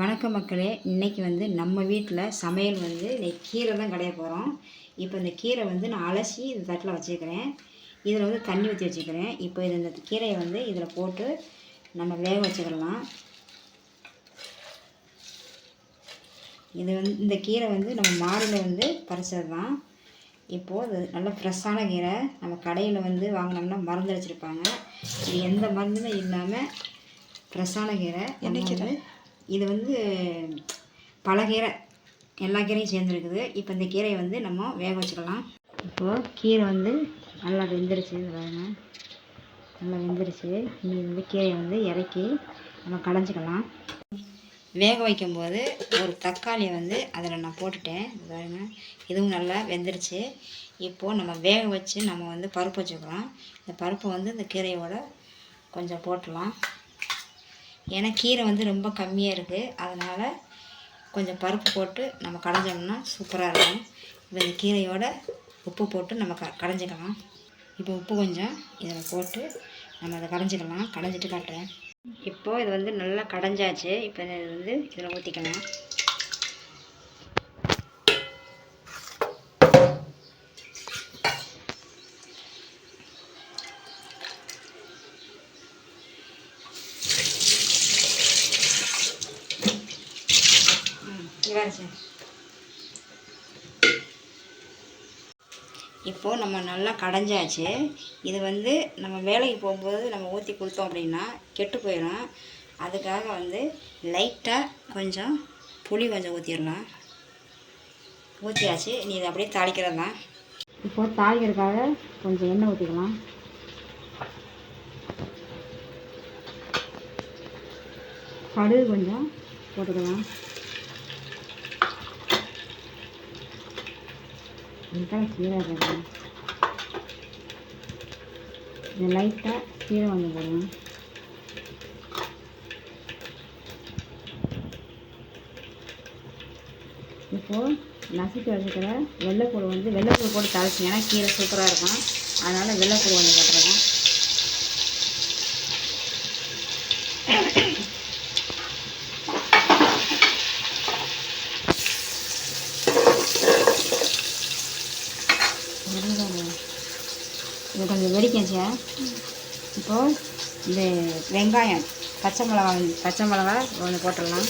வணக்கம் மக்களே இன்னைக்கு வந்து நம்ம வீட்டில் சமையல் வந்து இன்னைக்கு கீரை தான் கடைய போகிறோம் இப்போ இந்த கீரை வந்து நான் அலசி இந்த தட்டில் வச்சுக்கிறேன் இதில் வந்து தண்ணி ஊற்றி வச்சுக்கிறேன் இப்போ இது இந்த கீரையை வந்து இதில் போட்டு நம்ம வேக வச்சுக்கலாம். இது வந்து இந்த கீரை வந்து நம்ம மாடியில் வந்து பறிச்சது தான். இப்போது அது நல்ல ஃப்ரெஷ்ஷான கீரை. நம்ம கடையில் வந்து வாங்கினோம்னா மருந்து வச்சுருப்பாங்க இது எந்த மருந்துமே இல்லாமல் ஃப்ரெஷ்ஷான கீரை. என்ன கீரை? இது வந்து பல கீரை எல்லா கீரையும் சேர்ந்துருக்குது. இப்போ இந்த கீரையை வந்து நம்ம வேக வச்சுக்கலாம். இப்போது கீரை வந்து நல்லா வெந்துருச்சு பாருங்க. நல்லா வெந்துருச்சு. இனி வந்து கீரையை வந்து இறக்கி நம்ம கடைஞ்சிக்கலாம். வேக வைக்கும்போது ஒரு தக்காளியை வந்து அதில் நான் போட்டுட்டேன் பாருங்க. இதுவும் நல்லா வெந்துருச்சு. இப்போது நம்ம வேக வச்சு நம்ம வந்து பருப்பு வச்சுக்கலாம் இந்த பருப்பை வந்து இந்த கீரையோட கொஞ்சம் போட்டுடலாம் ஏன்னா கீரை வந்து ரொம்ப கம்மியாக இருக்குது அதனால் கொஞ்சம் பருப்பு போட்டு நம்ம கடைஞ்சோம்னா சூப்பராக இருக்கும். இப்போ இந்த கீரையோட உப்பு போட்டு நம்ம க கடைஞ்சிக்கலாம். இப்போ உப்பு கொஞ்சம் இதில் போட்டு நம்ம அதை கடைஞ்சிக்கலாம். கடைஞ்சிட்டு காட்டுறேன். இப்போது இது வந்து நல்லா கடைஞ்சாச்சு. இப்போ இது வந்து இதில் ஊற்றிக்கலாம் சார் இப்போது நம்ம நல்லா கடைஞ்சாச்சு. இது வந்து நம்ம வேலைக்கு போகும்போது நம்ம ஊற்றி கொடுத்தோம் அப்படின்னா கெட்டு போயிடும் அதுக்காக வந்து லைட்டாக கொஞ்சம் புளி கொஞ்சம் ஊற்றிடலாம் ஊற்றியாச்சு நீ இதை அப்படியே தாளிக்கிறது தான். இப்போது தாளிக்கிறதுக்காக கொஞ்சம் எண்ணெய் ஊற்றிக்கலாம் கடுகு கொஞ்சம் போட்டுக்கலாம். இதுதான் கீரை இது லைட்டாக கீரை வந்து போடுவோம் இப்போது நசுக்கி வச்சுக்கிற வெள்ளைப்பூடு வந்து வெள்ளைப்பூடு போட்டு தாளிச்சிங்கன்னா கீரை சூப்பராக இருக்கும். அதனால் வெள்ளைப்பூடு வந்து போட்டுருவோம் இது கொஞ்சம் வெடிக்கச்சு இப்போது இந்த வெங்காயம் பச்சை மிளகா பச்சை மிளகா ஒன்று போட்டுடலாம்.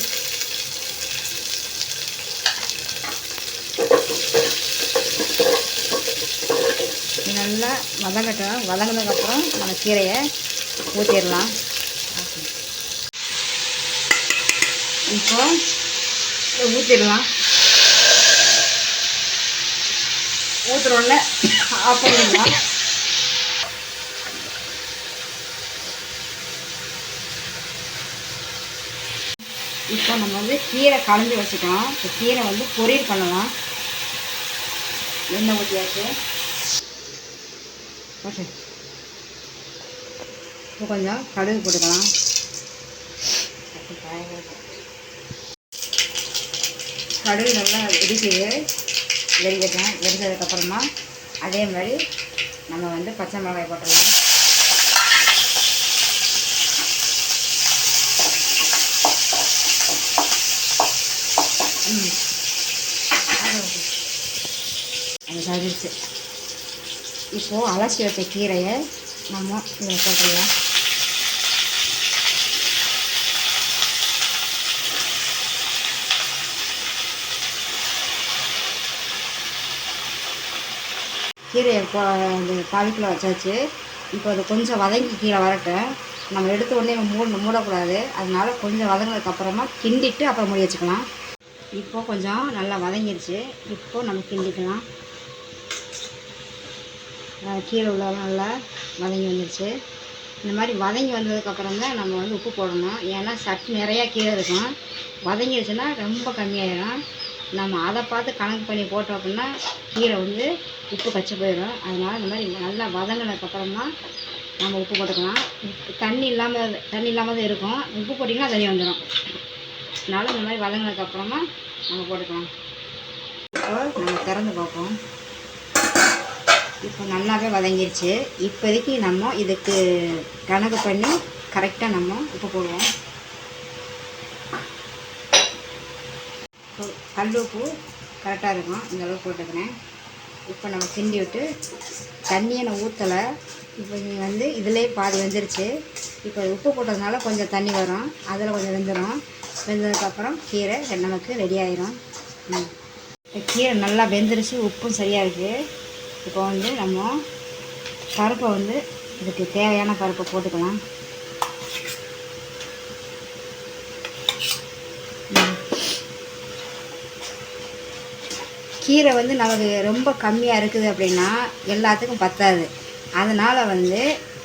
நல்லா வதங்கட்டும். வதங்கினதுக்கப்புறம் நம்ம கீரையை ஊற்றிடலாம் இப்போ ஊற்றிடலாம் ஊற்றுறோன்னே ஆஃப் பண்ணிடலாம். இப்போ நம்ம வந்து கீரை களைஞ்சி வச்சுக்கலாம். இப்போ கீரை வந்து பொரியல் பண்ணலாம். எண்ணெய் ஊற்றியாச்சு ஓகே. இப்போ கொஞ்சம் கடுகு போட்டுக்கலாம். கடுகு நல்லா இடிக்குது வெடிக்கட்டும். வெடிச்சதுக்கப்புறமா அதே மாதிரி நம்ம வந்து பச்சை மிளகாய் போட்டுடலாம் ம் அது ஓகே. சரிச்சு இப்போது அலசி வச்ச கீரையை நம்ம இதில் போட்டுடலாம். கீரையை போ இது தாளிப்பில் வச்சாச்சு. இப்போ அது கொஞ்சம் வதங்கி கீழே வரட்டும். நம்ம எடுத்த உடனே மூட மூடக்கூடாது. அதனால் கொஞ்சம் வதங்கினதுக்கப்புறமா கிண்டிட்டு அப்புறம் மூடி வச்சுக்கலாம். இப்போ கொஞ்சம் நல்லா வதங்கிடுச்சு. இப்போது நம்ம கிண்டிக்கலாம். கீழே கீரை உள்ள நல்லா வதங்கி வந்துடுச்சு இந்த மாதிரி வதங்கி வந்ததுக்கப்புறம் தான் நம்ம வந்து உப்பு போடணும். ஏன்னா சட்டு நிறையா கீரை இருக்கும். வதங்கிடுச்சுன்னா ரொம்ப கம்மியாயிடும் நம்ம அதை பார்த்து கணக்கு பண்ணி போட்டோம் அப்படின்னா கீரை வந்து உப்பு கச்சி போயிடும். அதனால் இந்த மாதிரி நல்லா வதங்கினதுக்கப்புறம் தான் நம்ம உப்பு போட்டுக்கலாம். உப்பு தண்ணி இல்லாமல் தண்ணி இல்லாமல் தான் இருக்கும். உப்பு போட்டிங்கன்னா தண்ணி வந்துடும். அதனால் இந்த மாதிரி வதங்கினதுக்கப்புறமா நம்ம போட்டுக்கலாம். இப்போ நம்ம திறந்து பார்ப்போம். இப்போ நல்லாவே வதங்கிருச்சு. இப்போதைக்கு நம்ம இதுக்கு கணக்கு பண்ணி கரெக்டாக நம்ம உப்பு போடுவோம். கல் உப்பு கரெக்டாக இருக்கும் இந்த அளவுக்கு போட்டுக்கிறேன். இப்போ நம்ம கிண்டி விட்டு தண்ணியை நான் ஊற்றலை இப்போ நீ வந்து இதிலே பாதி வெந்துருச்சு. இப்போ உப்பு போட்டதுனால கொஞ்சம் தண்ணி வரும். அதில் கொஞ்சம் வெந்துடும் வெந்ததுக்கப்புறம் கீரை நமக்கு ரெடி ஆயிரும். கீரை நல்லா வெந்துருச்சு. உப்பும் சரியாக இருக்குது இப்போ வந்து நம்ம பருப்பை வந்து இதுக்கு தேவையான பருப்பை போட்டுக்கலாம். கீரை வந்து நமக்கு ரொம்ப கம்மியாக இருக்குது அப்படின்னா எல்லாத்துக்கும் பத்தாது. அதனால் வந்து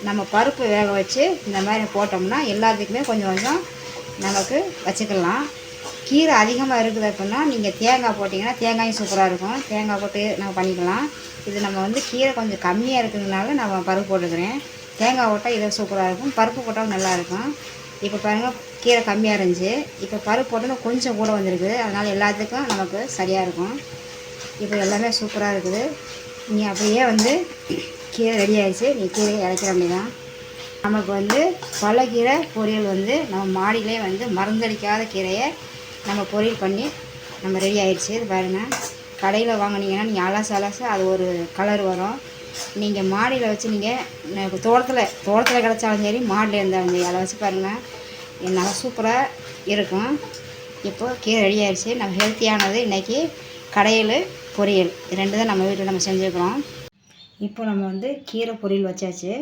நம்ம பருப்பு வேக வச்சு இந்த மாதிரி போட்டோம்னா எல்லாத்துக்குமே கொஞ்சம் கொஞ்சம் நமக்கு வச்சுக்கலாம். கீரை அதிகமாக இருக்குது அப்படின்னா நீங்கள் தேங்காய் போட்டிங்கன்னா தேங்காயும் சூப்பராக இருக்கும். தேங்காய் போட்டு நம்ம பண்ணிக்கலாம். இது நம்ம வந்து கீரை கொஞ்சம் கம்மியாக இருக்கிறதுனால நான் பருப்பு போட்டுக்கிறேன். தேங்காய் போட்டால் இதை சூப்பராக இருக்கும். பருப்பு போட்டாலும் நல்லாயிருக்கும் இப்போ பாருங்கள் கீரை கம்மியாக இருந்துச்சு. இப்போ பருப்பு போட்டோன்னா கொஞ்சம் கூட வந்திருக்கு அதனால் எல்லாத்துக்கும் நமக்கு சரியாக இருக்கும். இப்போ எல்லாமே சூப்பராக இருக்குது. நீ அப்படியே வந்து கீரை ரெடி ஆகிடுச்சு நீ கீரையை இறக்கிற தான் நமக்கு வந்து பழக்கீரை பொரியல் வந்து நம்ம மாடியிலே வந்து மருந்தடிக்காத கீரையை நம்ம பொரியல் பண்ணி நம்ம ரெடி ஆகிடுச்சு இது பாருங்கள் கடையில் வாங்கினீங்கன்னா நீங்கள் அலசு அலசு அது ஒரு கலர் வரும். நீங்கள் மாடியில் வச்சு நீங்கள் தோட்டத்தில் தோட்டத்தில் கிடச்சாலும் சரி மாடியில் இருந்தாலும் சரி அதை வச்சு பாருங்கள் நல்லா சூப்பராக இருக்கும். இப்போது கீரை ரெடி ஆகிடுச்சு நம்ம ஹெல்த்தியானது இன்றைக்கி கடையில் பொரியல். ரெண்டு தான் நம்ம வீட்டில் நம்ம செஞ்சுருக்கிறோம் இப்போ நம்ம வந்து கீரை பொரியல் வச்சாச்சு.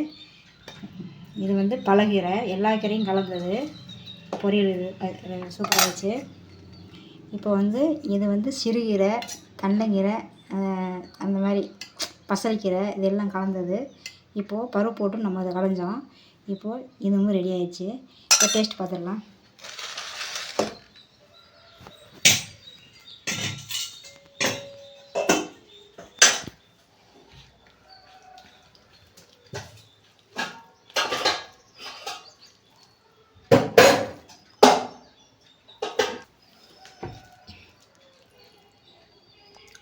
இது வந்து பழகீரை எல்லா கீரையும் கலந்தது. பொரியல் இது சூப்பராக வச்சு இப்போ வந்து இது வந்து சிறுகீரை தண்டங்கீரை அந்த மாதிரி பசலைக்கீரை இதெல்லாம் கலந்தது. இப்போது பருப்பு போட்டு நம்ம அதை கலைஞ்சோம் இப்போது இதுவும் ரெடி ஆயிடுச்சு. இப்போ டேஸ்ட் பார்த்துடலாம்.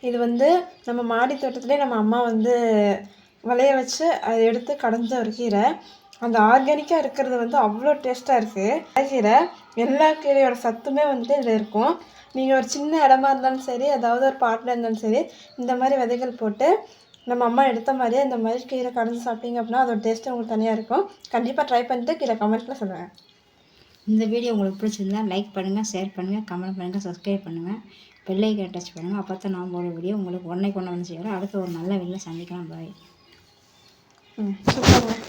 இது வந்து நம்ம மாடி தோட்டத்திலே நம்ம அம்மா வந்து விளைய வச்சு அதை எடுத்து கடைஞ்ச ஒரு கீரை. அந்த ஆர்கானிக்காக இருக்கிறது வந்து அவ்வளோ டேஸ்ட்டாக இருக்குது கீரை எல்லா கீரையோட சத்துமே வந்துட்டு இதில் இருக்கும். நீங்கள் ஒரு சின்ன இடமா இருந்தாலும் சரி அதாவது ஒரு பாட்டில் இருந்தாலும் சரி இந்த மாதிரி விதைகள் போட்டு நம்ம அம்மா எடுத்த மாதிரியே இந்த மாதிரி கீரை கடைஞ்சி சாப்பிட்டீங்க அப்படின்னா அதோட டேஸ்ட்டு உங்களுக்கு தனியாக இருக்கும். கண்டிப்பாக ட்ரை பண்ணிட்டு கீழே கமெண்ட்டில் சொல்லுங்கள் இந்த வீடியோ உங்களுக்கு பிடிச்சிருந்தா லைக் பண்ணுங்கள் ஷேர் பண்ணுங்கள் கமெண்ட் பண்ணுங்கள் சப்ஸ்கிரைப் பண்ணுங்கள் பெல்லைக்கன் டச் பண்ணுங்கள் அப்போ தான் நான் போகிற வீடியோ உங்களுக்கு உடனே கொண்டு வந்து செய்கிறோம் அடுத்து ஒரு நல்ல வீடியோ சந்திக்கலாம். பாய் ம் சூப்பர்